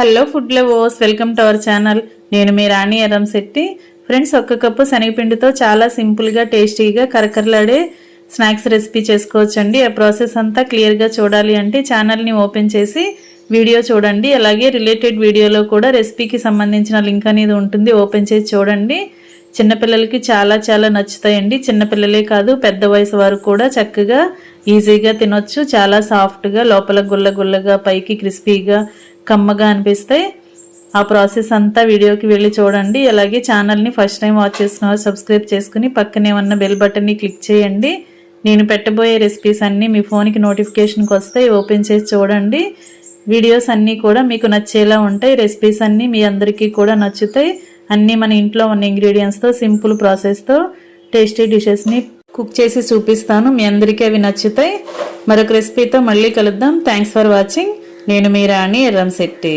Hello food lovers welcome to our channel. నేను మీ Rani Erram Shetty. Friends ఒక్క కప్పు శనగపిండితో చాలా సింపుల్గా టేస్టీగా కరకరలాడే స్నాక్స్ రెసిపీ చేసుకోవచ్చండి. ఆ ప్రాసెస్ అంతా క్లియర్గా చూడాలి అంటే ఛానల్ని ఓపెన్ చేసి వీడియో చూడండి. అలాగే రిలేటెడ్ వీడియోలో కూడా రెసిపీకి సంబంధించిన లింక్ అనేది ఉంటుంది. ఓపెన్ చేసి చూడండి. చిన్నపిల్లలకి చాలా చాలా నచ్చుతాయండి. చిన్నపిల్లలే కాదు పెద్ద వయసు వారు కూడా చక్కగా ఈజీగా తినొచ్చు. చాలా సాఫ్ట్గా లోపల గుల్ల గుల్లగా పైకి క్రిస్పీగా కమ్మగా అనిపిస్తాయి. ఆ ప్రాసెస్ అంతా వీడియోకి వెళ్ళి చూడండి. అలాగే ఛానల్ని ఫస్ట్ టైం వాచ్ చేసిన సబ్స్క్రైబ్ చేసుకుని పక్కనే ఉన్న బెల్ బటన్ని క్లిక్ చేయండి. నేను పెట్టబోయే రెసిపీస్ అన్నీ మీ ఫోన్కి నోటిఫికేషన్కి వస్తాయి. ఓపెన్ చేసి చూడండి. వీడియోస్ అన్నీ కూడా మీకు నచ్చేలా ఉంటాయి. రెసిపీస్ అన్నీ మీ అందరికీ కూడా నచ్చుతాయి. అన్నీ మన ఇంట్లో ఉన్న ఇంగ్రీడియంట్స్తో సింపుల్ ప్రాసెస్తో టేస్టీ డిషెస్ని కుక్ చేసి చూపిస్తాను. మీ అందరికీ అవి నచ్చుతాయి. మరొక రెసిపీతో మళ్ళీ కలుద్దాం. థ్యాంక్స్ ఫర్ వాచింగ్ నేను మీ రాణి ఎర్రంశెట్టి